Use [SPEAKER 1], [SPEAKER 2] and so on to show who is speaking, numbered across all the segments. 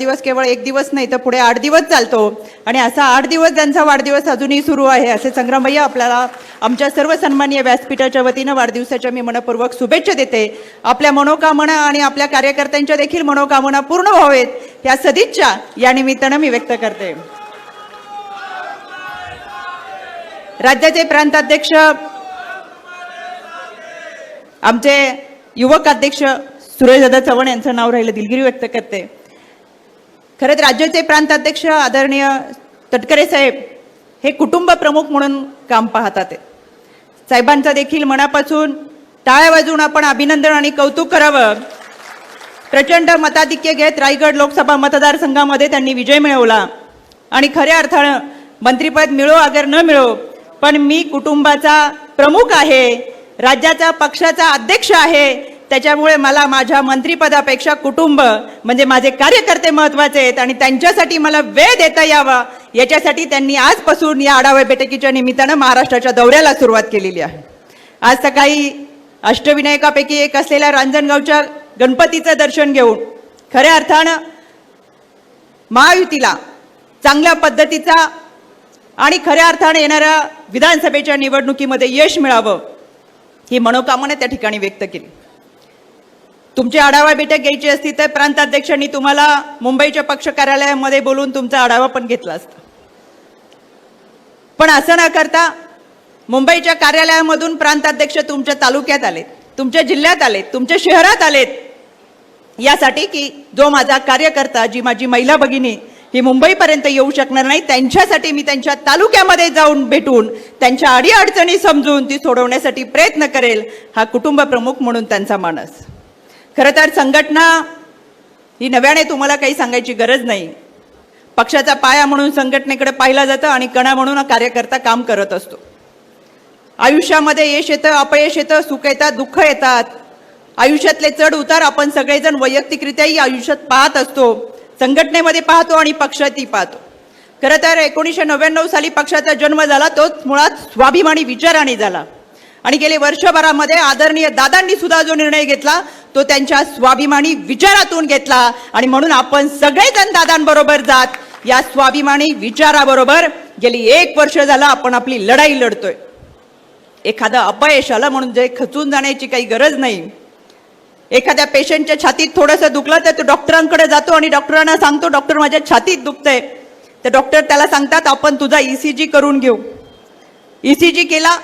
[SPEAKER 1] दिवस केवळ एक दिवस नाही तर पुढे आठ दिवस चालतो. आणि असा आठ दिवस त्यांचा वाढदिवस अजूनही सुरू आहे असे संग्रामय्या आपल्याला आमच्या सर्व सन्मान्य व्यासपीठाच्या वतीनं वाढदिवसाच्या मी मनपूर्वक शुभेच्छा देते. आपल्या मनोकामना आणि आपल्या कार्यकर्त्यांच्या देखील मनोकामना पूर्ण व्हावेत या सदिच्छा या निमित्तानं मी व्यक्त करते. राज्याचे प्रांताध्यक्ष आमचे युवक अध्यक्ष सुरेशदादा चव्हाण यांचं नाव राहिलं दिलगिरी व्यक्त करते. खरं तर राज्याचे प्रांताध्यक्ष आदरणीय तटकरे साहेब हे कुटुंब प्रमुख म्हणून काम पाहतात. साहेबांचा देखील मनापासून टाळ्या वाजून आपण अभिनंदन आणि कौतुक करावं. प्रचंड मताधिक्य घेत रायगड लोकसभा मतदारसंघामध्ये त्यांनी विजय मिळवला. आणि खऱ्या अर्थानं मंत्रिपद मिळो अगर न मिळो पण मी कुटुंबाचा प्रमुख आहे राज्याचा पक्षाचा अध्यक्ष आहे त्याच्यामुळे मला माझ्या मंत्रीपदापेक्षा कुटुंब म्हणजे माझे कार्यकर्ते महत्त्वाचे आहेत आणि त्यांच्यासाठी मला वेळ देता यावा याच्यासाठी त्यांनी आजपासून या आढावा बैठकीच्या निमित्तानं महाराष्ट्राच्या दौऱ्याला सुरुवात केलेली आहे. आज सकाळी अष्टविनायकापैकी एक असलेल्या रांजणगावच्या गणपतीचं दर्शन घेऊन खऱ्या अर्थानं महायुतीला चांगल्या पद्धतीचा आणि खऱ्या अर्थाने येणाऱ्या विधानसभेच्या निवडणुकीमध्ये यश मिळावं ही मनोकामना त्या ठिकाणी व्यक्त केली. तुमची आढावा बैठक घ्यायची असती तर प्रांताध्यक्षांनी तुम्हाला मुंबईच्या पक्ष कार्यालयामध्ये बोलून तुमचा आढावा पण घेतला असता. पण असं न करता मुंबईच्या कार्यालयामधून प्रांताध्यक्ष तुमच्या तालुक्यात आलेत तुमच्या जिल्ह्यात आलेत तुमच्या शहरात आलेत. यासाठी की जो माझा कार्यकर्ता जी माझी महिला भगिनी ही मुंबईपर्यंत येऊ शकणार नाही त्यांच्यासाठी मी त्यांच्या तालुक्यामध्ये जाऊन भेटून त्यांच्या अडीअडचणी समजून ती सोडवण्यासाठी प्रयत्न करेल हा कुटुंब प्रमुख म्हणून त्यांचा मानस. खरं तर संघटना ही नव्याने तुम्हाला काही सांगायची गरज नाही. पक्षाचा पाया म्हणून संघटनेकडे पाहिलं जातं आणि कणा म्हणून हा कार्यकर्ता काम करत असतो. आयुष्यामध्ये यश येतं अपयश येतं सुख येतात दुःख येतात. आयुष्यातले चढ उतार आपण सगळेजण वैयक्तिकरित्याही आयुष्यात पाहत असतो. संघटनेमध्ये पाहतो आणि पक्षातही पाहतो. खरं तर एकोणीसशे नव्याण्णव साली पक्षाचा जन्म झाला तोच मुळात स्वाभिमानी विचाराने झाला. आणि गेले वर्षभरामध्ये आदरणीय दादांनी सुद्धा जो निर्णय घेतला तो त्यांच्या स्वाभिमानी विचारातून घेतला. आणि म्हणून आपण सगळेजण दादांबरोबर जात या स्वाभिमानी विचाराबरोबर गेली एक वर्ष झालं आपण आपली लढाई लढतोय. एखादं अपयश आलं म्हणून जे खचून जाण्याची काही गरज नाही. एखाद्या पेशंटच्या छातीत थोडंसं दुखलं तर तो डॉक्टरांकडे जातो आणि डॉक्टरांना सांगतो डॉक्टर माझ्या छातीत दुखतंय. तर डॉक्टर त्याला सांगतात आपण तुझा ई सी जी करून घेऊ. ई सी जी केला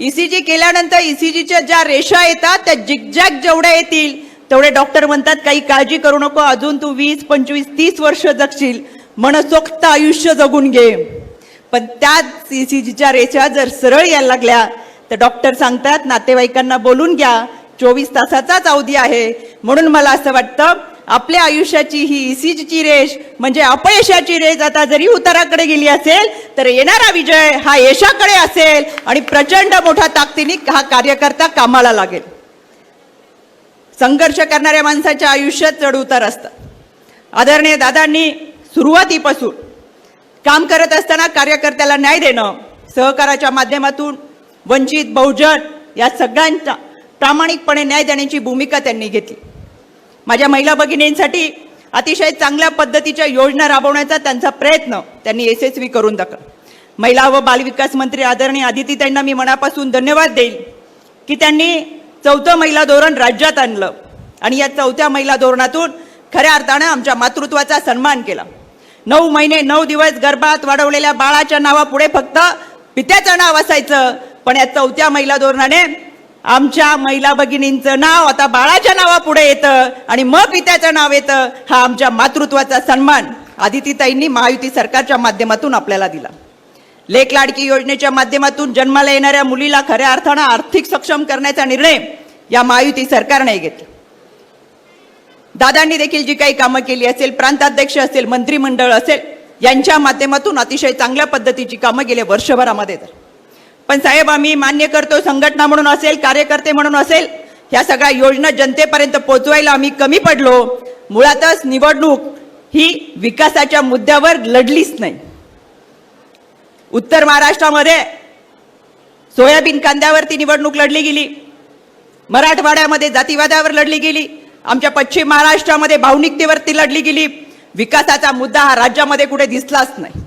[SPEAKER 1] ईसीजी केल्यानंतर ईसीजीच्या ज्या रेषा येतात त्या जिगजॅग जेवढ्या येतील तेवढे डॉक्टर म्हणतात काही काळजी करू नको अजून तू वीस पंचवीस तीस वर्ष जगशील. मनसोक्त आयुष्य जगून घे. पण त्याच ईसीजीच्या रेषा जर सरळ यायला लागल्या तर डॉक्टर सांगतात नातेवाईकांना बोलून घ्या चोवीस तासाचाच अवधी आहे. म्हणून मला असं वाटतं आपल्या आयुष्याची ही इसीजीची रेष म्हणजे अपयशाची रेष आता जरी उताराकडे गेली असेल तर येणारा विजय हा यशाकडे असेल आणि प्रचंड मोठ्या ताकदीने हा कार्यकर्ता कामाला लागेल. संघर्ष करणाऱ्या माणसाच्या आयुष्यात चढ उतार असतात. आदरणीय दादांनी सुरुवातीपासून काम करत असताना कार्यकर्त्याला न्याय देणं सहकाराच्या माध्यमातून वंचित बहुजन या सगळ्यांचा प्रामाणिकपणे न्याय देण्याची भूमिका त्यांनी घेतली. माझ्या महिला भगिनींसाठी अतिशय चांगल्या पद्धतीच्या योजना राबवण्याचा त्यांचा प्रयत्न त्यांनी यशस्वी करून दाखल महिला व बालविकास मंत्री आदरणीय आदिती त्यांना मी मनापासून धन्यवाद देईल की त्यांनी चौथं महिला धोरण राज्यात आणलं आणि या चौथ्या महिला धोरणातून खऱ्या अर्थानं आमच्या मातृत्वाचा सन्मान केला. नऊ महिने नऊ दिवस गर्भात वाढवलेल्या बाळाच्या नावापुढे फक्त पित्याचं नाव असायचं पण या चौथ्या महिला धोरणाने आमच्या महिला भगिनींचं नाव आता बाळाच्या नावापुढे येतं आणि मग पित्याचं नाव येतं हा आमच्या मातृत्वाचा सन्मान आदितीताईंनी महायुती सरकारच्या माध्यमातून आपल्याला दिला. लेख लाडकी योजनेच्या माध्यमातून जन्माला येणाऱ्या मुलीला खऱ्या अर्थानं आर्थिक सक्षम करण्याचा निर्णय या महायुती सरकारने घेतला. दादांनी देखील जी काही कामं केली असेल प्रांताध्यक्ष असेल मंत्रिमंडळ असेल यांच्या माध्यमातून अतिशय चांगल्या पद्धतीची कामं गेल्या वर्षभरामध्ये तर पण साहेब आम्ही मान्य करतो संघटना म्हणून असेल कार्यकर्ते म्हणून असेल ह्या सगळ्या योजना जनतेपर्यंत पोहोचवायला आम्ही कमी पडलो. मुळातच निवडणूक ही विकासाच्या मुद्द्यावर लढलीच नाही. उत्तर महाराष्ट्रामध्ये सोयाबीन कांद्यावरती निवडणूक लढली गेली. मराठवाड्यामध्ये जातीवादावर लढली गेली. आमच्या पश्चिम महाराष्ट्रामध्ये भावनिकतेवरती लढली गेली. विकासाचा मुद्दा हा राज्यामध्ये कुठे दिसलाच नाही.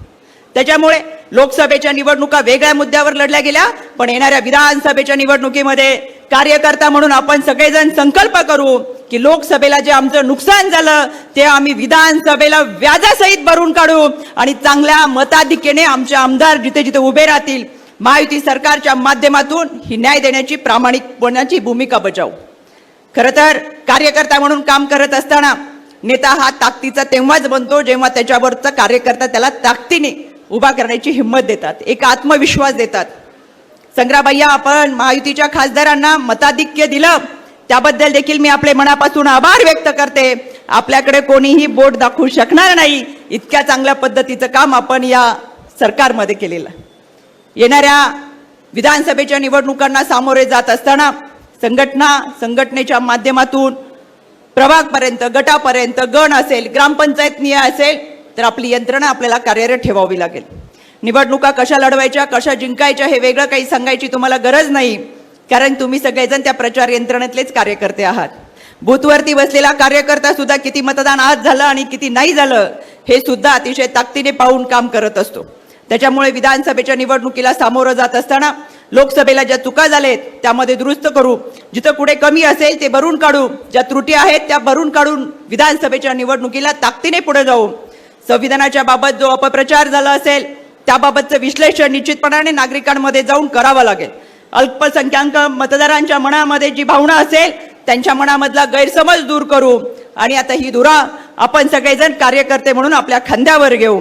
[SPEAKER 1] त्याच्यामुळे लोकसभेच्या निवडणुका वेगळ्या मुद्द्यावर लढल्या गेल्या पण येणाऱ्या विधानसभेच्या निवडणुकीमध्ये कार्यकर्ता म्हणून आपण सगळेजण संकल्प करू की लोकसभेला जे आमचं नुकसान झालं ते आम्ही विधानसभेला व्याजासहित भरून काढू आणि चांगल्या मताधिकेने आमचे आमदार जिथे जिथे उभे राहतील महायुती सरकारच्या माध्यमातून ही न्याय देण्याची प्रामाणिकपणाची भूमिका बजावू. खरं तर कार्यकर्ता म्हणून काम करत असताना नेता हा ताकदीचा तेव्हाच बनतो जेव्हा त्याच्यावरचा कार्यकर्ता त्याला ताकदीने उभा करण्याची हिंमत देतात एक आत्मविश्वास देतात. संग्रामय्या आपण महायुतीच्या खासदारांना मताधिक्य दिलं त्याबद्दल देखील मी आपले मनापासून आभार व्यक्त करते. आपल्याकडे कोणीही बोट दाखवू शकणार नाही. इतक्या चांगल्या पद्धतीचं काम आपण या सरकारमध्ये केलेलं येणाऱ्या विधानसभेच्या निवडणुकांना सामोरे जात असताना संघटना संघटनेच्या माध्यमातून प्रभागपर्यंत गटापर्यंत गण असेल ग्रामपंचायत निय असेल तर आपली यंत्रणा आपल्याला कार्यरत ठेवावी लागेल. निवडणुका कशा लढवायच्या कशा जिंकायच्या हे वेगळं काही सांगायची तुम्हाला गरज नाही कारण तुम्ही सगळेजण त्या प्रचार यंत्रणेतलेच कार्यकर्ते आहात. बूथवरती बसलेला कार्यकर्ता सुद्धा किती मतदान आज झालं आणि किती नाही झालं हे सुद्धा अतिशय ताकदीने पाहून काम करत असतो. त्याच्यामुळे विधानसभेच्या निवडणुकीला सामोरं जात असताना लोकसभेला ज्या चुका झालेत त्यामध्ये दुरुस्त करू. जिथं कुठे कमी असेल ते भरून काढू. ज्या त्रुटी आहेत त्या भरून काढून विधानसभेच्या निवडणुकीला ताकदीने पुढे जाऊ. संविधानाच्या बाबत जो अपप्रचार झाला असेल त्याबाबतचं विश्लेषण निश्चितपणाने नागरिकांमध्ये जाऊन करावं लागेल. अल्पसंख्याक मतदारांच्या मनामध्ये जी भावना असेल त्यांच्या मनामधला गैरसमज दूर करू. आणि आता ही धुरा आपण सगळेजण कार्यकर्ते म्हणून आपल्या खांद्यावर घेऊ.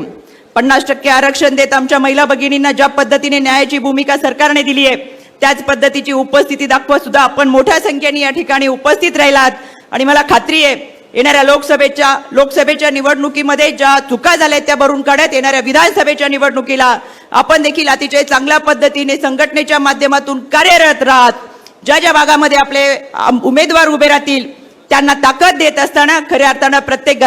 [SPEAKER 1] पन्नास टक्के आरक्षण देत आमच्या महिला भगिनींना ज्या पद्धतीने न्यायाची भूमिका सरकारने दिली आहे त्याच पद्धतीची उपस्थिती दाखवत सुद्धा आपण मोठ्या संख्येने या ठिकाणी उपस्थित राहिलात. आणि मला खात्री आहे येणाऱ्या लोकसभेच्या लोकसभेच्या निवडणुकीमध्ये ज्या चुका झाल्या त्या भरून काढत येणाऱ्या विधानसभेच्या निवडणुकीला आपण देखील अतिशय चांगल्या पद्धतीने संघटनेच्या माध्यमातून कार्यरत राहत ज्या ज्या भागामध्ये आपले उमेदवार उभे राहतील त्यांना ताकद देत असताना खऱ्या अर्थानं प्रत्येक